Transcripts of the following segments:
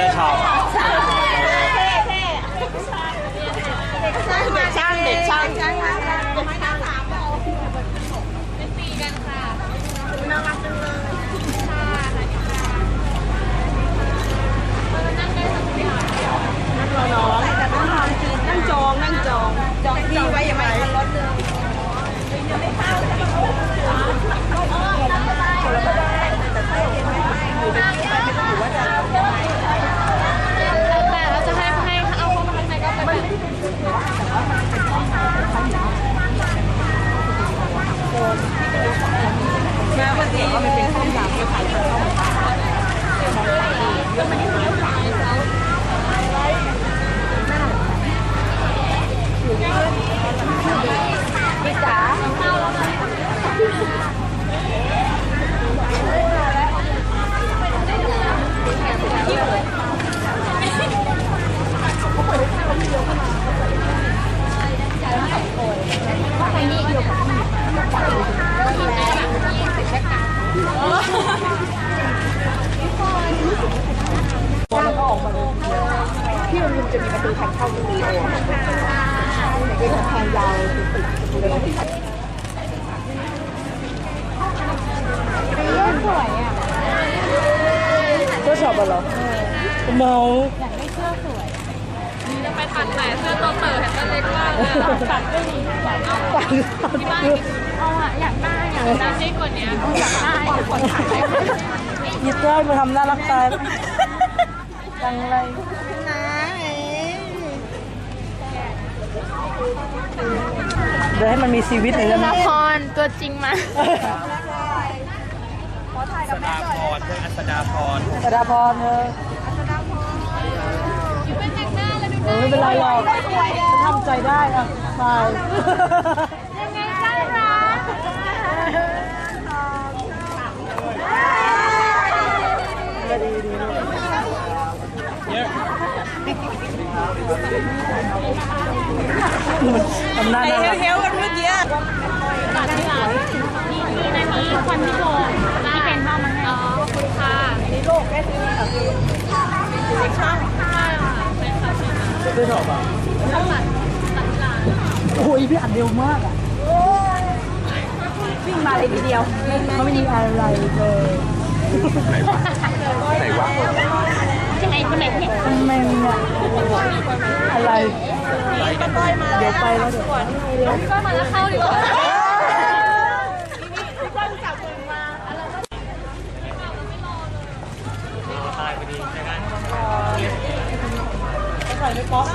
ได้ชอบช่างเด็กช่างนั่งจองนั่งจองจองที่ไว้ยังไงรถเลยแต่เข้าเราจะให้ให้เอาเข้ามาข้างในก็เป็นแบบ แม้วันนี้มันเป็นข้าวหลามก็ขายข้าวที่มัน จะมีประตูทางเข้าสตูดิโอเป็นทางยาวติดก็ชอบอะเหรอเมาอยากได้เสื้อสวยจะไปตัดไหนเสื้อตัวเต๋อเห็นตัวเล็กมากเลยตัดไม่ดีตัดเอาที่บ้านอาออยากได้อยากได้ซิกกว่านี้อยากได้คนถ่ายได้ยิบได้มาทำน่ารักตายจังไร เดี๋ยวให้มันมีชีวิตหน่อยได้ไหมละครตัวจริงมาสดาพรเพื่อนอัศดาพรกระดาพรเธอเป็นแต่งหน้าแล้วดูเออไม่เป็นไรหรอกฉันทำใจได้อะไป ยังไงน่ารัก ก็ดีดีลูก เยอะ ทำหน้าน่ารักตัดที่ร้านนี่นี่ในนี้ควันที่โบที่เป็นพ่อมันให้อ๋อขอบคุณค่ะนี่ลูกแม่ซื้อค่ะเด็กช่างใช่ค่ะเป็นค่ะใช่ค่ะไม่ชอบอะตัดตัดที่ร้านโอ้ยพี่อัดเร็วมากอะวิ่งมาเลยทีเดียวเขาไม่มีอะไรเลยไหนวะไหนวะที่ไหนที่ไหนที่ไหนทำไมเนี่ยอะไร เดี๋ยวไปแล้วเดี๋ยวก็มาแล้วเข้าดีกว่า ตายพอดีใช่ไหม ใส่ไม่ป๊อก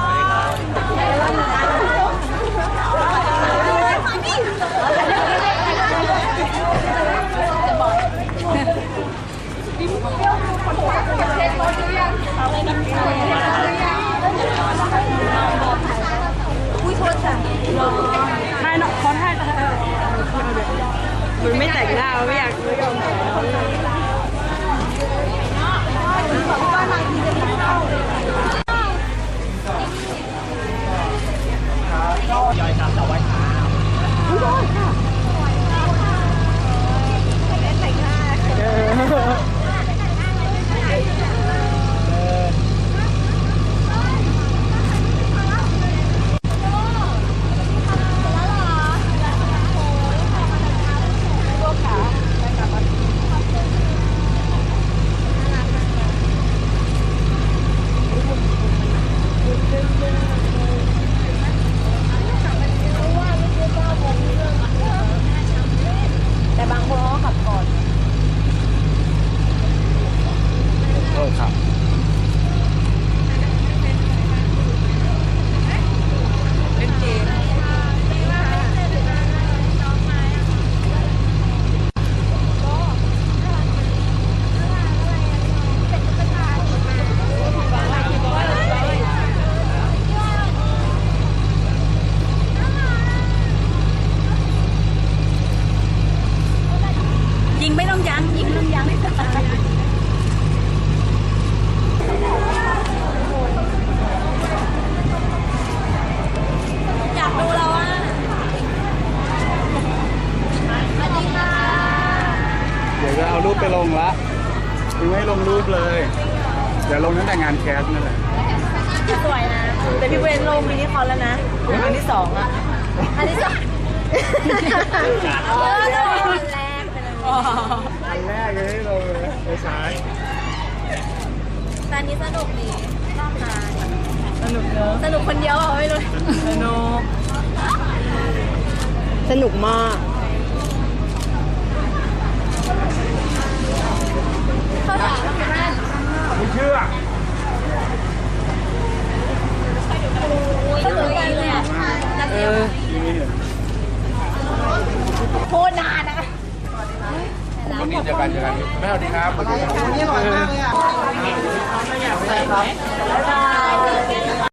ให้เนาะขอให้ มันไรูปไปลงละยังไม่ลงรูปเลย เดี๋ยวลงตั้งแต่งานแคสนั่นแหละสวยนะ แต่พี่เวนลงมินิคอนแล้วนะอันที่สองอะอันที่สองอันแรกเปเลยอันแรกยังไม่ลงเลยไปซ้ายตอนนี้สนุกดีชอบมาสนุกเนอะสนุกคนเดียวเหรอไม่รู้สนุกสนุกมาก ตรนานนะวันนี้เจอกันเจอกันแม่สวัสดีครับวันนี้อร่อยมากเลยอะ